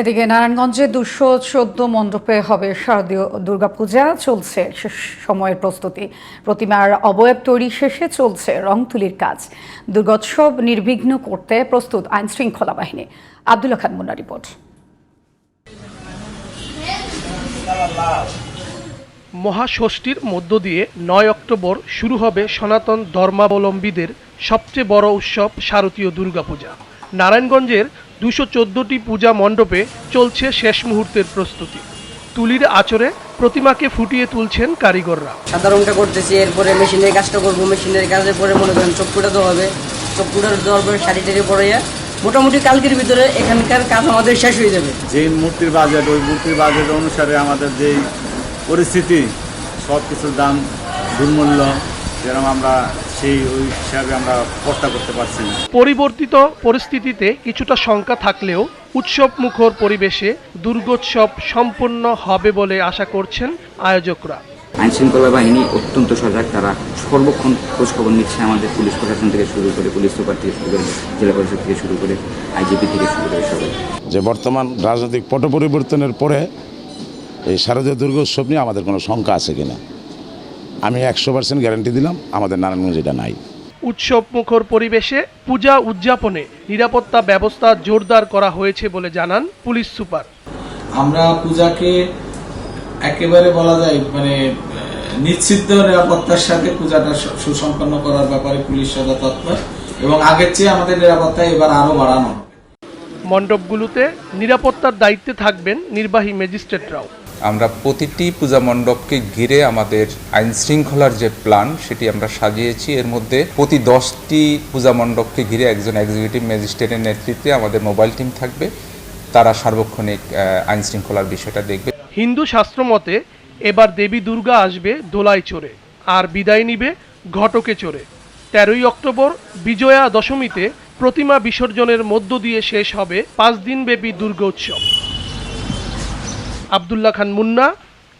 এদিকে নারায়ণগঞ্জে দুশো চোদ্দ মণ্ডপে হবে শারদীয় দুর্গাপূজা, চলছে শেষ সময়ের প্রস্তুতি। প্রতিমার অবয়ব তৈরি শেষে চলছে রং তুলির কাজ। দুর্গোৎসব নির্বিঘ্ন করতে প্রস্তুত আইন শৃঙ্খলা বাহিনী। আব্দুল্লা খান মুন্না রিপোর্ট। মহাষষ্ঠীর মধ্য দিয়ে নয় অক্টোবর শুরু হবে সনাতন ধর্মাবলম্বীদের সবচেয়ে বড় উৎসব শারদীয় দুর্গাপূজা। নারায়ণগঞ্জের দুশো চোদ্দোটি পূজা মণ্ডপে চলছে শেষ মুহূর্তের প্রস্তুতি। তুলির আচরে প্রতিমাকে ফুটিয়ে তুলছেন কারিগররা। সাদা রংটা করতেছি এরপরে মেশিনের কাজটা করব মেশিনের কাজের পরে মনে করেন চোখ ফুটাতে হবে। চোখ ফুটাতে দেওয়ার পরে শাড়ি টাড়ি পরে মোটামুটি কালকের ভিতরে এখানকার কাজ আমাদের শেষ হয়ে যাবে। যে মূর্তির বাজেট ওই মূর্তির বাজেট অনুসারে আমাদের যেই পরিস্থিতি সব কিছুর দাম দুর্মূল্য যেরকম আমরা সেই ওই হিসাবে আমরা কর্তা করতে পারছি না। পরিবর্তিত পরিস্থিতিতে কিছুটা শঙ্কা থাকলেও উৎসব মুখর পরিবেশে দুর্গোৎসব সম্পন্ন হবে বলে আশা করছেন আয়োজকরা। আইন শৃঙ্খলা বাহিনী অত্যন্ত সজাগ তারা সর্বক্ষণ খোঁজখবর নিচ্ছে আমাদের পুলিশ প্রশাসন থেকে শুরু করে পুলিশ সুপার থেকে শুরু করে জেলা পরিষদ থেকে শুরু করে আইজিপি থেকে শুরু করে সবাই। যে বর্তমান রাজনৈতিক পট পরিবর্তনের পরে এই শারদীয় দুর্গোৎসব নিয়ে আমাদের কোনো শঙ্কা আছে কিনা? আমি একশো পার্সেন্ট গ্যারান্টি দিলাম আমাদের নারায়ণগঞ্জ এটা নাই। উৎসব মুখর পরিবেশে পূজা উদযাপনে নিরাপত্তা ব্যবস্থা জোরদার করা হয়েছে বলে জানান পুলিশ সুপার। আমরা পূজাকে একেবারে বলা যায় মানে নিশ্চিত নিরাপত্তার সাথে পূজাটা সুসম্পন্ন করার ব্যাপারে পুলিশ সদা তৎপর এবং আগের চেয়ে আমাদের নিরাপত্তা এবার আরও বাড়ানো মণ্ডপগুলোতে নিরাপত্তার দায়িত্বে থাকবেন নির্বাহী ম্যাজিস্ট্রেটরাও। আমরা প্রতিটি পূজা মণ্ডপকে ঘিরে আমাদের আইন শৃঙ্খলার যে প্ল্যান, সেটি আমরা সাজিয়েছি। এর মধ্যে প্রতি দশটি পূজা মণ্ডপকে ঘিরে একজন এক্সিকিউটিভ ম্যাজিস্ট্রেটের নেতৃত্বে আমাদের মোবাইল টিম থাকবে। তারা সার্বক্ষণিক আইন শৃঙ্খলার বিষয়টা দেখবে। হিন্দু শাস্ত্র মতে, এবার দেবী দুর্গা আসবে দোলায় চড়ে, আর বিদায় নিবে ঘটকে চড়ে। তেরোই অক্টোবর বিজয়া দশমীতে প্রতিমা বিসর্জনের মধ্য দিয়ে শেষ হবে পাঁচ দিনব্যাপী দুর্গোৎসব। Abdullah Khan Munna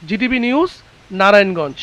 GTV news Narayanganj.